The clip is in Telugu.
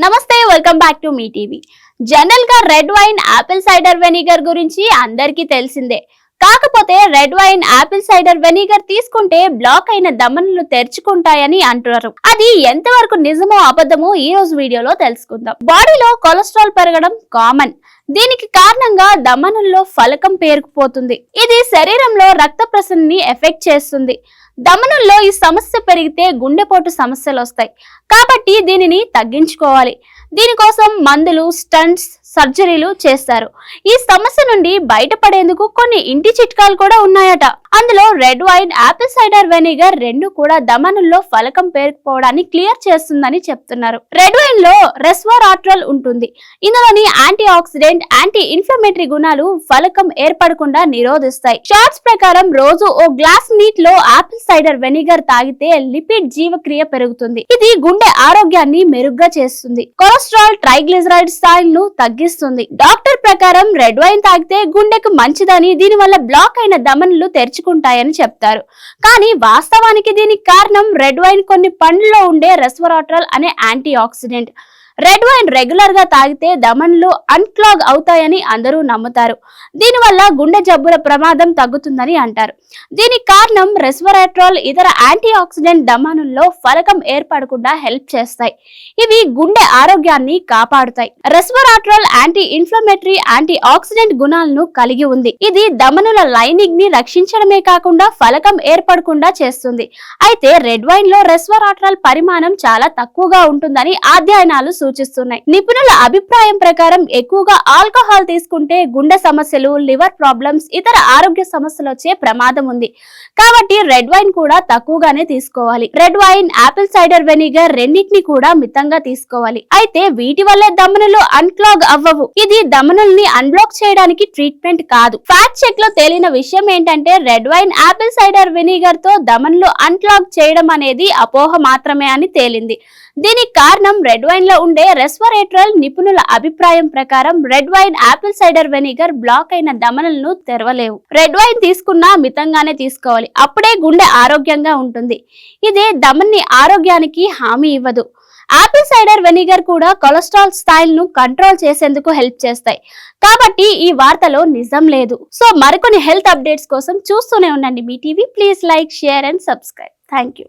నమస్తే welcome back to Mee TV. జనరల్గా red wine apple cider vinegar గురించి అందరికీ తెలిసిందే. కాకపోతే red wine apple cider vinegar తీసుకుంటే బ్లాక్ అయిన దమనులు తెరుచుకుంటాయని అంటున్నారు. అది ఎంతవరకు నిజమో అబద్ధమో ఈ రోజు వీడియోలో తెలుసుకుందాం. బాడీలో కొలెస్ట్రాల్ పెరగడం కామన్. దీనికి కారణంగా దమనుల్లో ఫలకం పేరుకుపోతుంది. ఇది శరీరంలో రక్త ప్రసరణని ఎఫెక్ట్ చేస్తుంది. దమనుల్లో ఈ సమస్య పెరిగితే గుండెపోటు సమస్యలు వస్తాయి. కాబట్టి దీనిని తగ్గించుకోవాలి. దీనికోసం మందులు స్టంట్స్ సర్జరీలు చేస్తారు. ఈ సమస్య నుండి బయటపడేందుకు కొన్ని ఇంటి చిట్కాలు కూడా ఉన్నాయట. అందులో red wine apple cider vinegar రెండు కూడా దమనుల్లో ఫలకం పేరుకుపోవడాన్ని క్లియర్ చేస్తుందని చెప్తున్నారు. రెడ్ వైన్లో రెస్వరాట్రల్ ఉంటుంది. ఇందులోని యాంటీ ఆక్సిడెంట్ యాంటీ ఇన్ఫ్లమేటరీ గుణాలు ఫలకం ఏర్పడకుండా నిరోధిస్తాయి. షార్ట్స్ ప్రకారం రోజు ఓ గ్లాస్ నీట్లో ఆపిల్ సైడర్ వెనిగర్ తాగితే లిపిడ్ జీవక్రియ పెరుగుతుంది. ఇది గుండె ఆరోగ్యాన్ని మెరుగ్గా చేస్తుంది. కొలెస్ట్రాల్ ట్రైగ్లిజరైడ్ స్థాయిలను తగ్గిస్తుంది. డాక్టర్ ప్రకారం రెడ్ వైన్ తాగితే గుండెకు మంచిదని దీనివల్ల బ్లాక్ అయిన దమనులు తెరుచుకుంటాయని చెప్తారు. కానీ వాస్తవానికి దీనికి కారణం రెడ్ వైన్ కొన్ని పండ్లలో ఉండే రెస్వరాట్రల్ అనే యాంటీ ఆక్సిడెంట్ రెడ్ వైన్ రెగ్యులర్గా తాగితే దమన్లు అన్క్లాగ్ అవుతాయని అందరూ నమ్ముతారు. దీనివల్ల గుండె జబ్బుల ప్రమాదం తగ్గుతుందని అంటారు. దీనికి కారణం రెస్వరాట్రాల్ ఇతర యాంటీ ఆక్సిడెంట్ దమనుల్లో ఫలకం ఏర్పడకుండా హెల్ప్ చేస్తాయి. ఇవి గుండె ఆరోగ్యాన్ని కాపాడుతాయి. Resveratrol anti inflammatory antioxidant గుణాలను కలిగి ఉంది. ఇది దమనుల లైనింగ్ని రక్షించడమే కాకుండా ఫలకం ఏర్పడకుండా చేస్తుంది. అయితే రెడ్ వైన్లో రెస్వరాట్రాల్ పరిమాణం చాలా తక్కువగా ఉంటుందని అధ్యయనాలు సూచిస్తున్నాయి. నిపుణుల అభిప్రాయం ప్రకారం ఎక్కువగా ఆల్కహాల్ తీసుకుంటే గుండె సమస్యలు లివర్ ప్రాబ్లమ్స్ ఇతర ఆరోగ్య సమస్యలు వచ్చే ప్రమాదం ఉంది. కాబట్టి రెడ్ వైన్ కూడా తక్కువగానే తీసుకోవాలి. Red wine apple cider vinegar రెండింటిని కూడా మితంగా తీసుకోవాలి. అయితే వీటి వల్లే దమనులు అన్క్లాగ్ అవ్వవు. ఇది దమనుల్ని అన్బ్లాక్ చేయడానికి ట్రీట్మెంట్ కాదు. ఫ్యాట్ చెక్లో తేలిన విషయం ఏంటంటే రెడ్ వైన్ ఆపిల్ సైడర్ వెనిగర్తో దమనులు అన్క్లాగ్ చేయడం అనేది అపోహ మాత్రమే అని తేలింది. దీనికి కారణం రెడ్ వైన్లో ఉండే రెస్వరేట్రల్ నిపుణుల అభిప్రాయం ప్రకారం red wine apple cider vinegar block అయిన దమనలను తెరవలేవు. రెడ్ వైన్ తీసుకున్నా మితంగానే తీసుకోవాలి. అప్పుడే గుండె ఆరోగ్యంగా ఉంటుంది. ఇది దమన్ని ఆరోగ్యానికి హామీ ఇవ్వదు. ఆపిల్ సైడర్ వెనిగర్ కూడా కొలెస్ట్రాల్ స్థాయిలను కంట్రోల్ చేసేందుకు హెల్ప్ చేస్తాయి. కాబట్టి ఈ వార్తలో నిజం లేదు. సో మరికొన్ని హెల్త్ అప్డేట్స్ కోసం చూస్తూనే ఉండండి Mee TV. Please like share and subscribe. Thank you